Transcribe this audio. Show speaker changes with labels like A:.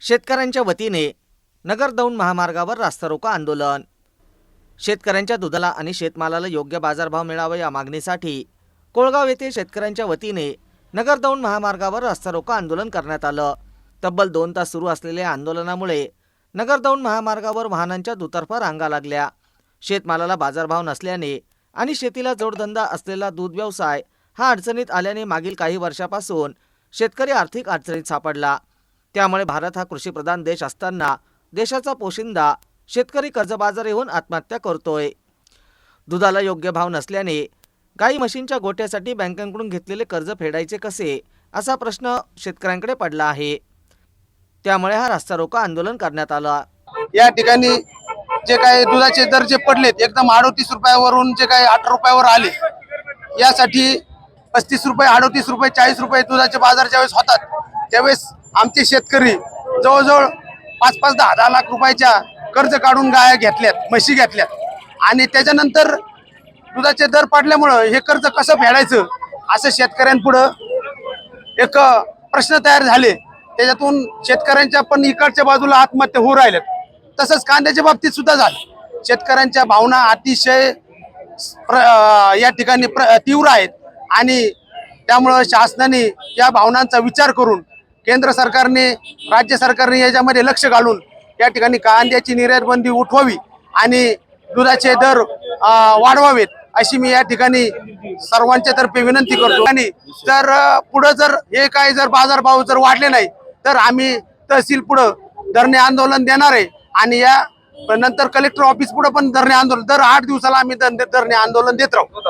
A: शेतकऱ्यांच्या वतीने नगर दौंड महामार्गावर रास्ता रोको आंदोलन. शेतकऱ्यांच्या दुधाला आणि शेतमालाला योग्य बाजारभाव मिळावा या मागणीसाठी कोळगाव येथे शेतकऱ्यांच्या वतीने नगर दौंड महामार्गावर रास्ता रोको आंदोलन करण्यात आलं. तब्बल दोन तास सुरू असलेल्या आंदोलनामुळे नगर दौंड महामार्गावर वाहनांच्या दुतर्फा रांगा लागल्या. शेतमालाला बाजारभाव नसल्याने आणि शेतीला जोडधंदा असलेला दूध व्यवसाय हा अडचणीत आल्याने मागील काही वर्षापासून शेतकरी आर्थिक अडचणीत सापडला. त्यामुळे भारत हा कृषीप्रधान देश असताना देशाचा पोशिंदा शेतकरी कर्जबाजार येऊन आत्महत्या करतोय. दुधाला योग्य भाव नसल्याने गाई म्हशींच्या गोट्यासाठी बँकांकडून घेतलेले कर्ज फेडायचे कसे? असा प्रश्न शेतकऱ्यांकडे पडला आहे. त्यामुळे हा रास्ता रोको आंदोलन करण्यात आला.
B: या ठिकाणी जे काही दुधाचे दर जे पडलेत एकदम अडोतीस रुपयावरून जे काही अठरा रुपयावर आले यासाठी पस्तीस रुपये अडोतीस रुपये चाळीस रुपये दुधाचे बाजार ज्यावेळेस होतात त्यावेळेस आमचे शेतकरी जवळजवळ पाच पाच दहा दहा लाख रुपयाच्या कर्ज काढून गाया घेतल्यात म्हशी घेतल्यात. आणि त्याच्यानंतर दुधाचे दर पडल्यामुळं हे कर्ज कसं फेडायचं असं शेतकऱ्यांपुढं एक प्रश्न तयार झाले. त्याच्यातून शेतकऱ्यांच्या पण इकडच्या बाजूला आत्महत्या होऊ राहिल्यात. तसंच कांद्याच्या बाबतीत सुद्धा झालं. शेतकऱ्यांच्या भावना अतिशय प्र- या ठिकाणी प्र- तीव्र आहेत. आणि त्यामुळं शासनाने या भावनांचा विचार करून केंद्र सरकारने राज्य सरकारने याच्यामध्ये लक्ष घालून या ठिकाणी कांद्याची निर्यात बंदी उठवावी आणि दुधाचे दर वाढवावेत अशी मी या ठिकाणी सर्वांच्या तर्फे विनंती करतो. आणि जर पुढं जर हे काय जर बाजारभाव जर वाढले नाही तर आम्ही तहसील पुढं धरणे आंदोलन देणार आहे आणि या नंतर कलेक्टर ऑफिस पुढे पण धरणे आंदोलन दर आठ दिवसाला आम्ही धरणे आंदोलन देत राहू.